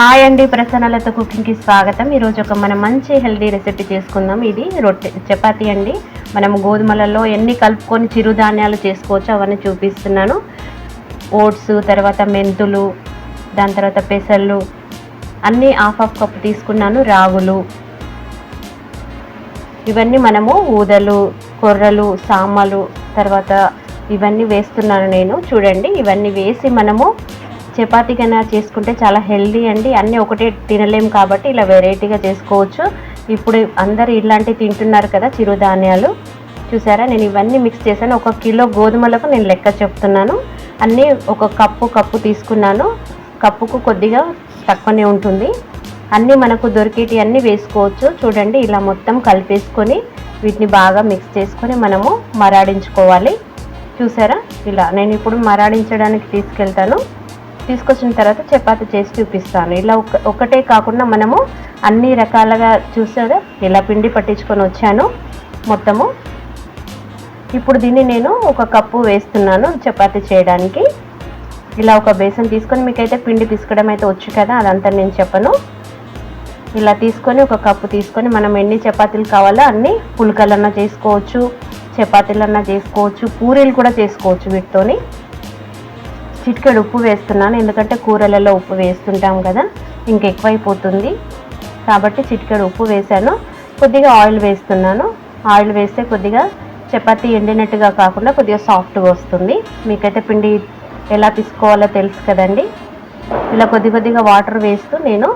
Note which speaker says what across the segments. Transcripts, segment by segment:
Speaker 1: Hi అండి ప్రసన్నలత కుకింగ్కి స్వాగతం. ఈరోజు ఒక మనం మంచి హెల్దీ రెసిపీ చేసుకుందాం. ఇది రొట్టె చపాతీ అండి. మనం గోధుమలలో ఎన్ని కలుపుకొని చిరుధాన్యాలు చేసుకోవచ్చో అవన్నీ చూపిస్తున్నాను. ఓట్స్ తర్వాత మెంతులు దాని తర్వాత పెసళ్ళు అన్నీ హాఫ్ హాఫ్ కప్ తీసుకున్నాను రాగులు. ఇవన్నీ మనము ఊదలు కొర్రలు సామలు తర్వాత ఇవన్నీ వేస్తున్నాను నేను. చూడండి ఇవన్నీ వేసి మనము చపాతీ కన్నా చేసుకుంటే చాలా హెల్దీ అండి. అన్నీ ఒకటే తినలేం కాబట్టి ఇలా వెరైటీగా చేసుకోవచ్చు. ఇప్పుడు అందరు ఇలాంటివి తింటున్నారు కదా చిరుధాన్యాలు. చూసారా? నేను ఇవన్నీ మిక్స్ చేశాను. ఒక కిలో గోధుమలకు నేను లెక్క చెప్తున్నాను. అన్నీ ఒక కప్పు కప్పు తీసుకున్నాను. కప్పుకు కొద్దిగా తక్కువనే ఉంటుంది. అన్నీ మనకు దొరికేటి అన్నీ వేసుకోవచ్చు. చూడండి ఇలా మొత్తం కలిపేసుకొని వీటిని బాగా మిక్స్ చేసుకొని మనము మరాడించుకోవాలి. చూసారా? ఇలా నేను ఇప్పుడు మరాడించడానికి తీసుకెళ్తాను. తీసుకొచ్చిన తర్వాత చపాతి చేసి చూపిస్తాను. ఇలా ఒక ఒకటే కాకుండా మనము అన్ని రకాలుగా చూసారా ఇలా పిండి పట్టించుకొని వచ్చాను మొత్తము. ఇప్పుడు దీన్ని నేను ఒక కప్పు వేస్తున్నాను చపాతి చేయడానికి. ఇలా ఒక బేసన్ తీసుకొని మీకైతే పిండి తీసుకోవడం అయితే వచ్చు కదా అదంతా నేను చెప్పను. ఇలా తీసుకొని ఒక కప్పు తీసుకొని మనం ఎన్ని చపాతీలు కావాలో అన్ని పులకలన్నా చేసుకోవచ్చు చపాతీలన్నా చేసుకోవచ్చు పూరీలు కూడా చేసుకోవచ్చు వీటితోని. చిటికెడు ఉప్పు వేస్తున్నాను. ఎందుకంటే కూరలలో ఉప్పు వేస్తుంటాం కదా ఇంకెక్కువైపోతుంది కాబట్టి చిటికెడు ఉప్పు వేసాను కొద్దిగా ఆయిల్ వేస్తున్నాను. ఆయిల్ వేస్తే కొద్దిగా చపాతి ఎండినట్టుగా కాకుండా కొద్దిగా సాఫ్ట్గా వస్తుంది. మీకైతే పిండి ఎలా తీసుకోవాలో తెలుసు కదండి. ఇలా కొద్ది కొద్దిగా వాటర్ వేస్తూ నేను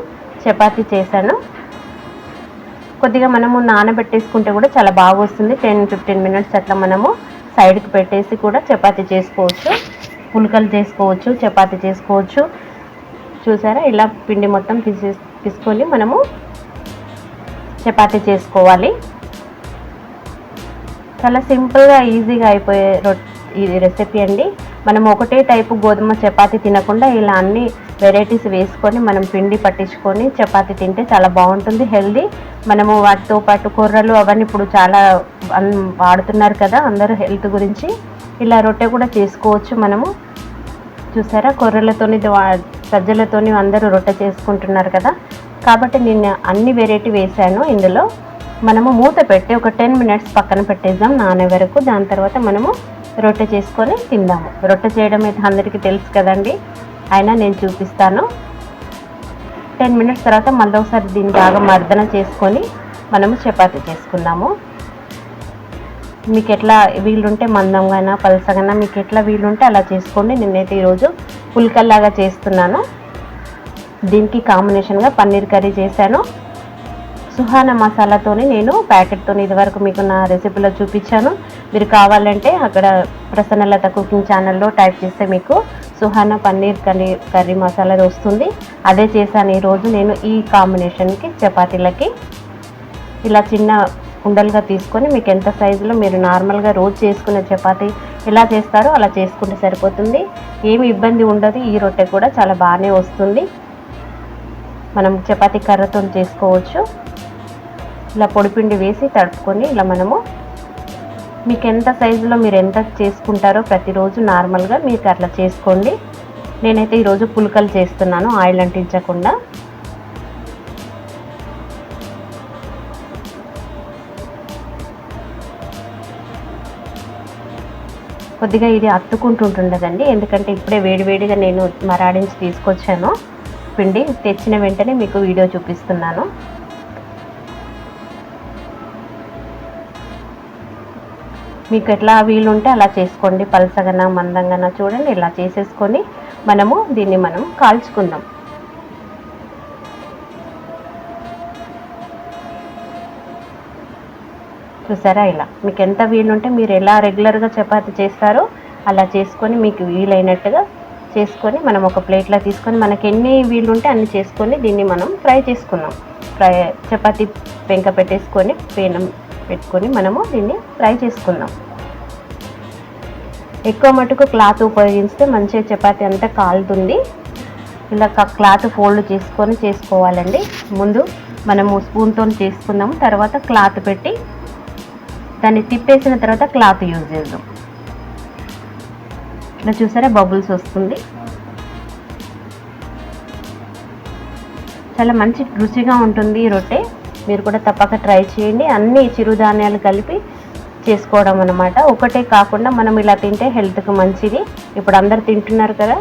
Speaker 1: చపాతి చేశాను. కొద్దిగా మనము నానబెట్టేసుకుంటే కూడా చాలా బాగా వస్తుంది టెన్ ఫిఫ్టీన్ మినిట్స్ అట్లా మనము సైడ్కి పెట్టేసి కూడా చపాతి చేసుకోవచ్చు. పులకలు చేసుకోవచ్చు చపాతీ చేసుకోవచ్చు. చూసారా? ఇలా పిండి మొత్తం పిసి తీసుకొని మనము చపాతీ చేసుకోవాలి. చాలా సింపుల్గా ఈజీగా అయిపోయే ఇది రెసిపీ అండి. మనం ఒకటే టైపు గోధుమ చపాతీ తినకుండా ఇలా అన్ని వెరైటీస్ వేసుకొని మనం పిండి పట్టించుకొని చపాతీ తింటే చాలా బాగుంటుంది హెల్దీ. మనము వాటితో పాటు కూరలు అవన్నీ ఇప్పుడు చాలా అన్- వాడుతున్నారు కదా అందరూ హెల్త్ గురించి. ఇలా రొట్టె కూడా చేసుకోవచ్చు మనము. చూసారా? కొర్రలతోని వా- సజ్జలతోని అందరూ రొట్టె చేసుకుంటున్నారు కదా? కాబట్టి నేను అన్ని వెరైటీ వేసాను ఇందులో. మనము మూత పెట్టి ఒక టెన్ మినిట్స్ పక్కన పెట్టేద్దాం నానే వరకు. దాని తర్వాత మనము రొట్టె చేసుకొని తిందాము. రొట్టె చేయడం అయితే అందరికీ తెలుసు కదండి. అయినా నేను చూపిస్తాను. టెన్ మినిట్స్ తర్వాత మళ్ళీ ఒకసారి దీన్ని బాగా మర్దన చేసుకొని మనము చపాతీ చేసుకుందాము. మీకు ఎట్లా వీలుంటే మందంగానా పలసగానా మీకు ఎట్లా వీలుంటే అలా చేసుకోండి. నేనైతే ఈరోజు పుల్కల్లాగా చేస్తున్నాను. దీనికి కాంబినేషన్గా పన్నీర్ కర్రీ చేశాను. సుహానా మసాలాతోని నేను ప్యాకెట్తో ఇదివరకు మీకు నా రెసిపీలో చూపించాను. మీరు కావాలంటే అక్కడ ప్రసన్నలత కుకింగ్ ఛానల్లో టైప్ చేస్తే మీకు సుహానా పన్నీర్ కర్రీ కర్రీ మసాలా వస్తుంది. అదే చేశాను ఈరోజు నేను ఈ కాంబినేషన్కి చపాతీలకి. ఇలా చిన్న ఉండలుగా తీసుకొని మీకు ఎంత సైజులో మీరు నార్మల్గా రోజు చేసుకునే చపాతీ ఎలా చేస్తారో అలా చేసుకుంటే సరిపోతుంది. ఏమి ఇబ్బంది ఉండదు. ఈ రొట్టె కూడా చాలా బాగానే వస్తుంది. మనం చపాతీ కర్రతో చేసుకోవచ్చు. ఇలా పొడిపిండి వేసి తడుపుకొని ఇలా మనము మీకు ఎంత సైజులో మీరు ఎంత చేసుకుంటారో ప్రతిరోజు నార్మల్గా మీకు అట్లా చేసుకోండి. నేనైతే ఈరోజు పులకలు చేస్తున్నాను. ఆయిల్ అంటించకుండా. కొద్దిగా ఇది అత్తుకుంటుంటుండదండి ఎందుకంటే ఇప్పుడే వేడివేడిగా నేను మరాడించి తీసుకొచ్చాను. పిండి తెచ్చిన వెంటనే మీకు వీడియో చూపిస్తున్నాను. మీకు ఎట్లా వీలుంటే అలా చేసుకోండి. పలసగన మందంగా చూడండి. ఇలా చేసేసుకొని మనము దీన్ని మనం కాల్చుకుందాం. చూసారా ఇలా? మీకు ఎంత వీలుంటే మీరు ఎలా రెగ్యులర్గా చపాతి చేస్తారో అలా చేసుకొని మీకు వీలైనట్టుగా చేసుకొని మనం ఒక ప్లేట్లో తీసుకొని మనకి ఎన్ని వీలుంటే అన్ని చేసుకొని దీన్ని మనం ఫ్రై చేసుకుందాం ఫ్రై చపాతీ పెంక పెట్టేసుకొని పేనం పెట్టుకొని మనము దీన్ని ఫ్రై చేసుకుందాం ఎక్కువ మటుకు క్లాత్ ఉపయోగిస్తే మంచిగా చపాతి అంతా కాలుతుంది. ఇలా క్లాత్ ఫోల్డ్ చేసుకొని చేసుకోవాలండి. ముందు మనము స్పూన్తో చేసుకుందాము తర్వాత క్లాత్ పెట్టి దాన్ని తిప్పేసిన తర్వాత క్లాత్ యూజ్ చేద్దాం. ఇట్లా చూసారా బబుల్స్ వస్తుంది. చాలా మంచి రుచిగా ఉంటుంది ఈ రొట్టె. మీరు కూడా తప్పక ట్రై చేయండి. అన్ని చిరుధాన్యాలు కలిపి చేసుకోవడం అనమాట ఒకటే కాకుండా మనం ఇలా తింటే హెల్త్కి మంచిది. ఇప్పుడు అందరు తింటున్నారు కదా.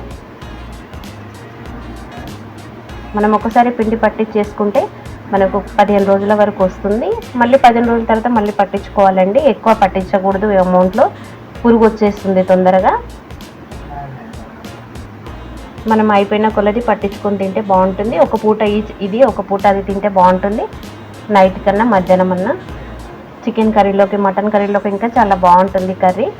Speaker 1: మనం ఒకసారి పిండి పట్టి చేసుకుంటే మనకు పదిహేను రోజుల వరకు వస్తుంది. మళ్ళీ పదిహేను రోజుల తర్వాత మళ్ళీ పట్టించుకోవాలండి. ఎక్కువ పట్టించకూడదు అమౌంట్లో పురుగు వచ్చేస్తుంది తొందరగా. మనం అయిపోయిన కొలది పట్టించుకొని తింటే బాగుంటుంది. ఒక పూట ఈ- ఇది ఒక పూట అది తింటే బాగుంటుంది. నైట్ కన్నా మధ్యాహ్నం అన్నా. చికెన్ కర్రీలోకి మటన్ కర్రీలోకి ఇంకా చాలా బాగుంటుంది కర్రీ.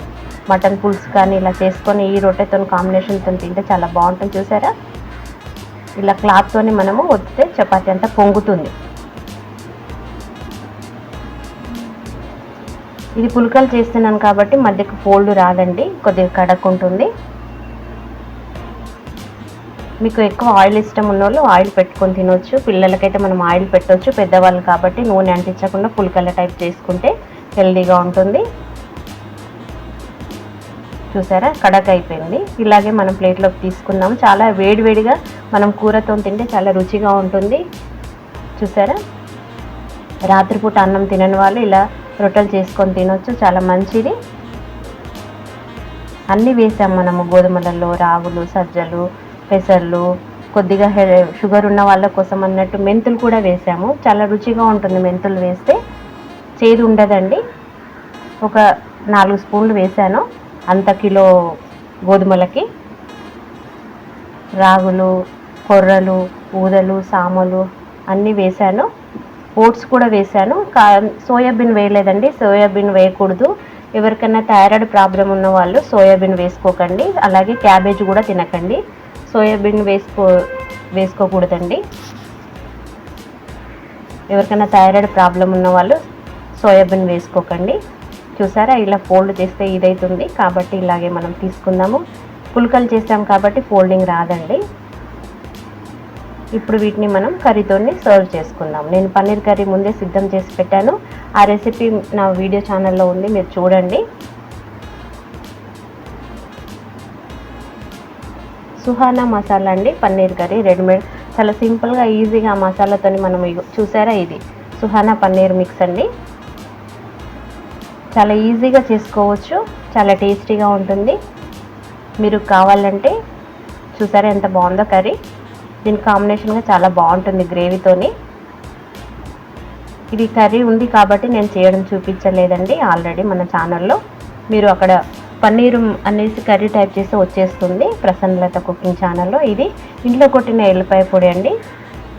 Speaker 1: మటన్ పులుసు కానీ ఇలా చేసుకొని ఈ రొట్టెతో కాంబినేషన్తో తింటే చాలా బాగుంటుంది. చూసారా? ఇలా క్లాత్తోని మనము వత్తితే చపాతి అంతా పొంగుతుంది. ఇది పులకలు చేస్తున్నాను కాబట్టి మధ్యకు ఫోల్డ్ రాదండి కొద్దిగా కడక్కుంటుంది. మీకు ఎక్కువ ఆయిల్ ఇష్టం ఉన్న వాళ్ళు ఆయిల్ పెట్టుకొని తినొచ్చు పిల్లలకైతే మనం ఆయిల్ పెట్టవచ్చు పెద్దవాళ్ళు కాబట్టి నూనె అంటించకుండా పులకల టైప్ చేసుకుంటే హెల్దీగా ఉంటుంది. చూసారా? కడక్ అయిపోయింది. ఇలాగే మనం ప్లేట్లోకి తీసుకున్నాము. చాలా వేడివేడిగా మనం కూరతో తింటే చాలా రుచిగా ఉంటుంది. చూసారా? రాత్రిపూట అన్నం తినని వాళ్ళు ఇలా రొట్టెలు చేసుకొని తినొచ్చు. చాలా మంచిది. అన్నీ వేసాం మనము. గోధుమలలో రాగులు సజ్జలు పెసర్లు కొద్దిగా హె షుగర్ ఉన్న వాళ్ళ కోసం అన్నట్టు మెంతులు కూడా వేసాము. చాలా రుచిగా ఉంటుంది మెంతులు వేస్తే. చేదు ఉండదండి. ఒక నాలుగు స్పూన్లు వేసాను. అంత కిలో గోధుమలకి రాగులు కొర్రలు ఊదలు సామలు అన్నీ వేశాను. ఓట్స్ కూడా వేశాను. కా సోయాబీన్ వేయలేదండి. సోయాబీన్ వేయకూడదు. ఎవరికైనా థైరాయిడ్ ప్రాబ్లం ఉన్న వాళ్ళు సోయాబీన్ వేసుకోకండి. అలాగే క్యాబేజ్ కూడా తినకండి. సోయాబీన్ వేసుకో వేసుకోకూడదండి. ఎవరికైనా థైరాయిడ్ ప్రాబ్లం ఉన్న వాళ్ళు సోయాబీన్ వేసుకోకండి. చూసారా? ఇలా ఫోల్డ్ చేస్తే ఇదైతుంది. కాబట్టి ఇలాగే మనం తీసుకుందాము. పుల్కలు చేసాం కాబట్టి ఫోల్డింగ్ రాదండి. ఇప్పుడు వీటిని మనం కర్రీతోని సర్వ్ చేసుకుందాం. నేను పన్నీర్ కర్రీ ముందే సిద్ధం చేసి పెట్టాను. ఆ రెసిపీ నా వీడియో ఛానల్లో ఉంది. మీరు చూడండి. సుహానా మసాలా అండి పన్నీర్ కర్రీ రెడీమేడ్ చాలా సింపుల్గా ఈజీగా ఆ మసాలాతోని మనం చూసారా ఇది? సుహానా పన్నీర్ మిక్స్ అండి. చాలా ఈజీగా చేసుకోవచ్చు. చాలా టేస్టీగా ఉంటుంది. మీరు కావాలంటే చూసారా ఎంత బాగుందో కర్రీ. దీని కాంబినేషన్గా చాలా బాగుంటుంది గ్రేవీతోని ఇది కర్రీ ఉంది కాబట్టి నేను చేయడం చూపించలేదండి ఆల్రెడీ మన ఛానల్లో మీరు అక్కడ పన్నీరు అనేసి కర్రీ టైప్ చేస్తే వచ్చేస్తుంది ప్రసన్నలత కుకింగ్ ఛానల్లో ఇది. ఇంట్లో కొట్టిన ఎల్లిపాయ పొడి అండి.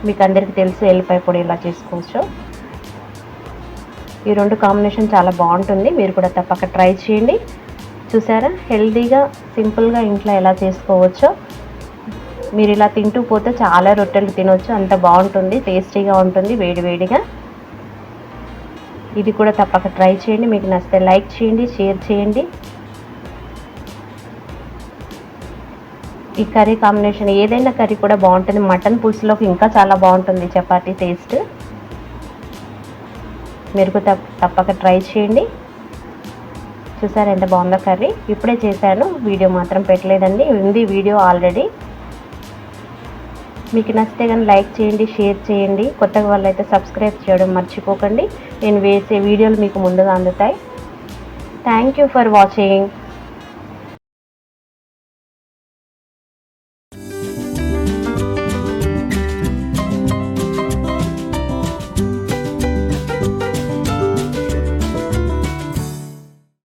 Speaker 1: మీకు అందరికీ తెలుసు ఎల్లిపాయ పొడి ఎలా చేసుకోవచ్చు. ఈ రెండు కాంబినేషన్ చాలా బాగుంటుంది. మీరు కూడా తప్పక ట్రై చేయండి. చూసారా? హెల్దీగా సింపుల్గా ఇంట్లో ఎలా చేసుకోవచ్చో. మీరు ఇలా తింటూ పోతే చాలా రొట్టెలు తినొచ్చు. అంత బాగుంటుంది. టేస్టీగా ఉంటుంది వేడివేడిగా ఇది కూడా తప్పక ట్రై చేయండి. మీకు నచ్చితే లైక్ చేయండి షేర్ చేయండి. ఈ కర్రీ కాంబినేషన్ ఏదైనా కర్రీ కూడా బాగుంటుంది. మటన్ పులుసులోకి ఇంకా చాలా బాగుంటుంది. చపాతీ టేస్ట్. మీరు కూడా తప్ప- తప్పక ట్రై చేయండి. చూసారు ఎంత బాగుందో కర్రీ? ఇప్పుడే చేశాను. వీడియో మాత్రం పెట్టలేదండి. ఉంది వీడియో ఆల్రెడీ. మీకు నచ్చితే కానీ లైక్ చేయండి షేర్ చేయండి. కొత్తగా వాళ్ళైతే సబ్స్క్రైబ్ చేయడం మర్చిపోకండి. నేను వేసే వీడియోలు మీకు ముందుగా అందుతాయి. Thank you for watching